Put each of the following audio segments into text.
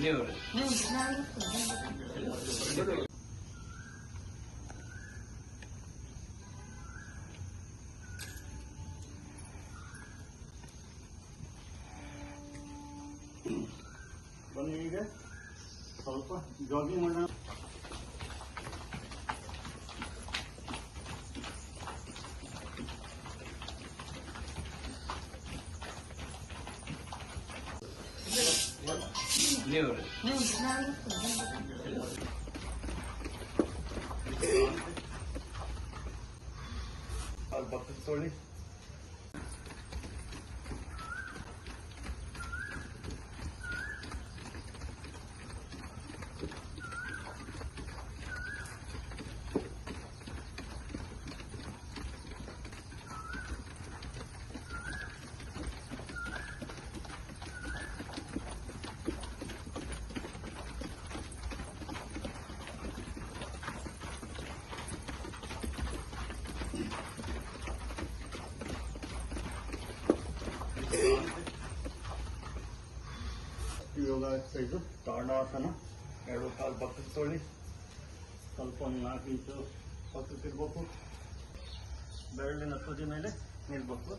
ನೀವು ಬನ್ನಿ ಈಗ ಸ್ವಲ್ಪ ಜಾಗಿಂಗ್ ಮಾಡೋಣ ನೀವು ಅಲ್ಲಿ ಎಕ್ಸಸೈಸು ತಾಡಾಸನ ಎರಡು ಕಾಲು ಪಕ್ಕಕ್ಕೆ ತೊಳಿ, ಸ್ವಲ್ಪ ಒಂದು ನಾಲ್ಕು ಇಂಚು ಪಕ್ಕಕ್ಕೆ ಇರ್ಬೇಕು ಬೆರಳಿನ ತುದಿ ಮೇಲೆ ನಿಲ್ಬೇಕು.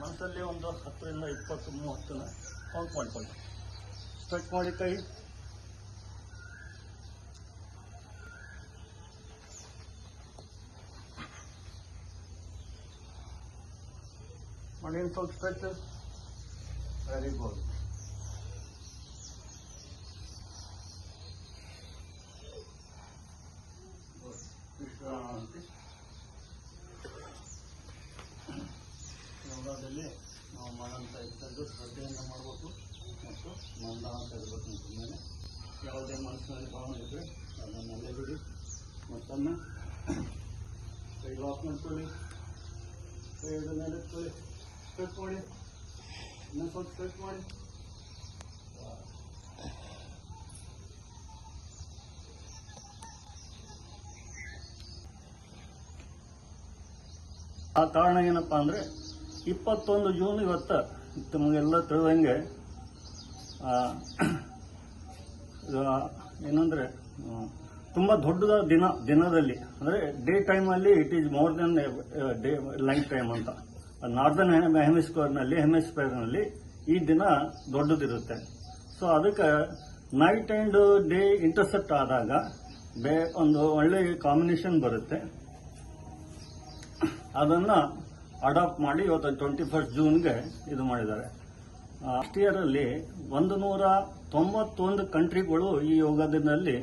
ಮನಸ್ಸಲ್ಲಿ ಒಂದು ಹತ್ತರಿಂದ ಇಪ್ಪತ್ತು, ಮೂವತ್ತನ್ನ ಕೌಂಟ್ ಮಾಡ್ಕೊಳ್ಳಿ. ಸ್ಟ್ರೆಚ್ ಮಾಡಿ ಕೈ. ಮಣ್ಣಿನ ಸ್ವಲ್ಪ ಸ್ಟ್ರೆಚ್ ವೆರಿ ಗುಡ್ ಯೋಗದಲ್ಲಿ ನಾವು ಮಾಡೋಂಥ ಎಕ್ಸರ್ಸೈಸು ಶ್ರದ್ಧೆಯಿಂದ ಮಾಡಬೇಕು ಮತ್ತು ಮಂದ ಅಂತ ಇರಬೇಕು ಸುಮ್ಮನೆ ಯಾವುದೇ ಮನಸ್ಸಿನಲ್ಲಿ ಭಾವನೆ ಇದ್ದರೆ ಅದನ್ನೆಲ್ಲ ಬಿಡಿ ಮತ್ತೊಮ್ಮೆ ಕೈ ಲಾಕ್ ಮಾಡ್ಕೊಳ್ಳಿ ಕೈ ಮೇಲೆ ಇಟ್ಕೊಳ್ಳಿ ಸ್ಟ್ರೆಚ್ ಮಾಡಿ. ಇನ್ನೊಂದು ಸ್ವಲ್ಪ ಸ್ಟ್ರೆಚ್ ಮಾಡಿ. ಆ ಕಾರಣ ಏನಪ್ಪಾ ಅಂದ್ರೆ ಇಪ್ಪತ್ತೊಂದು ಜೂನ್ ಇವತ್ತು ತಮಗೆಲ್ಲ ತಿಳಿದಂಗೆ ಏನಂದರೆ ತುಂಬ ದೊಡ್ಡದ ದಿನ, ದಿನದಲ್ಲಿ, ಅಂದ್ರೆ ಡೇ ಟೈಮಲ್ಲಿ it is more than day, life time ಅಂತ. ನಾರ್ದರ್ನ್ ಹೆಮಿಸ್ಫಿಯರ್ನಲ್ಲಿ ಹೆಮಿಸ್ಫಿಯರ್ನಲ್ಲಿ ಈ ದಿನ ದೊಡ್ಡದಿರುತ್ತೆ. ಸೊ ಅದಕ್ಕೆ ನೈಟ್ ಆ್ಯಂಡ್ ಡೇ ಇಂಟರ್ಸೆಪ್ಟ್ ಆದಾಗ ಬೇ, ಒಂದು ಒಳ್ಳೆ ಕಾಂಬಿನೇಷನ್ ಬರುತ್ತೆ. ಅದನ್ನ ಅಡಾಪ್ಟ್ ಮಾಡಿ ಇವತ್ತು ಟ್ವೆಂಟಿ ಫಸ್ಟ್ ಜೂನ್ಗೆ ಇದು ಮಾಡಿದ್ದಾರೆ. ಲಾಸ್ಟ್ ಇಯರಲ್ಲಿ ಒಂದು ನೂರ ತೊಂಬತ್ತೊಂದು ಕಂಟ್ರಿಗಳು ಈ ಯೋಗದಿನಲ್ಲಿ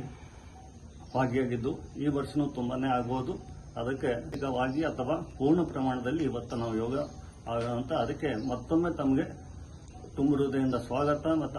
ಭಾಗಿಯಾಗಿದ್ದು, ಈ ವರ್ಷನೂ ತುಂಬಾನೇ ಆಗ್ಬೋದು. ಅದಕ್ಕೆ ವೇಗವಾಗಿ ಅಥವಾ ಪೂರ್ಣ ಪ್ರಮಾಣದಲ್ಲಿ ಇವತ್ತು ನಾವು ಯೋಗ ಆಗೋಣ ಅದಕ್ಕೆ ಮತ್ತೊಮ್ಮೆ ತಮಗೆ ತುಂಬ ಹೃದಯದಿಂದ ಸ್ವಾಗತ ಮತ್ತು